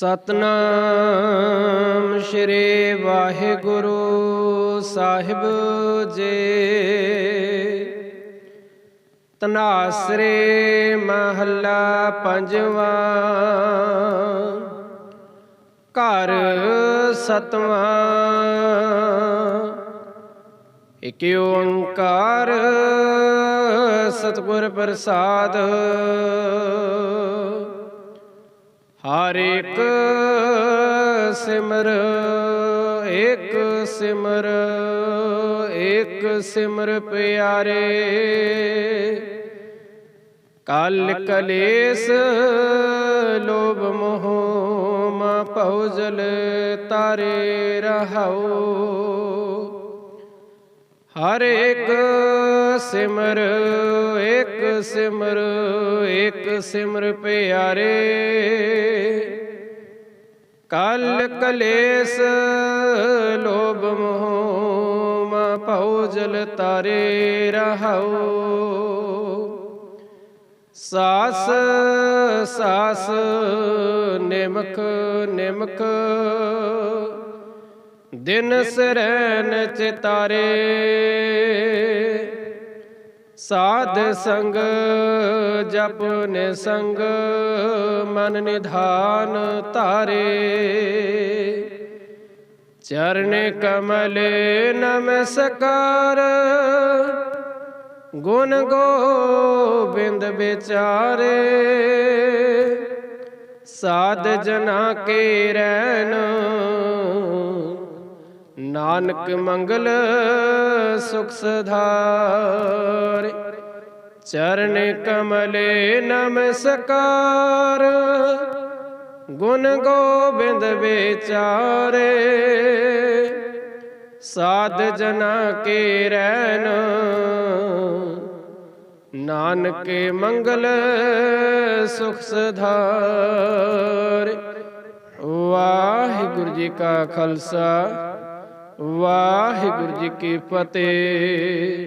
ਸਤਨਾਮ ਸ਼੍ਰੀ ਵਾਹਿਗੁਰੂ ਸਾਹਿਬ ਜੀ। ਤਨਾਸਰੇ ਮਹੱਲਾ ਪੰਜਵਾਂ। ਘਰ ਸਤਵਾਂ। ਇਕ ਓੰਕਾਰ ਸਤਿਗੁਰ ਪ੍ਰਸਾਦ। ਹਰ ਇੱਕ ਸਿਮਰ ਇੱਕ ਸਿਮਰ ਇੱਕ ਸਿਮਰ ਪਿਆਰੇ। ਕਲ ਕਲੇਸ਼ ਲੋਭ ਮੋਹ ਮਾ ਭਉਜਲ ਤਾਰੇ ਰਹਾਓ ਹਰ ਇੱਕ ਸਿਮਰ ਇੱਕ ਸਿਮਰ ਇੱਕ ਸਿਮਰ ਪਿਆਰੇ। ਕਲ ਕਲੇਸ਼ ਲੋਭ ਮੋਹ ਮਾ ਭਉਜਲ ਤਾਰੇ ਰਹਾਉ। ਸਾਸ ਸਾਸ ਨਿਮਕ ਨਿਮਕ ਦਿਨ ਸਰੈਨ ਚਿਤਾਰੇ। ਸਾਧ ਸੰਗ ਜਪ ਨੇ ਸੰਗ ਮਨ ਨਿਧਾਨ ਧਾਰੇ। ਚਰਨ ਕਮਲੇ ਨਮਸਕਾਰ, ਗੁਣ ਗੋਬਿੰਦ ਵਿਚਾਰੇ। ਸਾਧ ਜਨਾ ਕੇ ਰਹਿਣ ਨਾਨਕ ਮੰਗਲ ਸੁਖ ਸਧਾਰੇ। ਚਰਨ ਕਮਲੇ ਨਮਸਕਾਰ। ਗੁਣ ਗੋਬਿੰਦ ਵਿਚਾਰੇ। ਸਾਧ ਜਨਾ ਕੇ ਰਹਿਣ ਨਾਨਕ ਮੰਗਲ ਸੁਖ ਸਧਾਰ। ਵਾਹਿਗੁਰੂ ਜੀ ਕਾ ਖਾਲਸਾ। ਵਾਹਿਗੁਰੂ ਜੀ ਕੀ ਫਤਿਹ।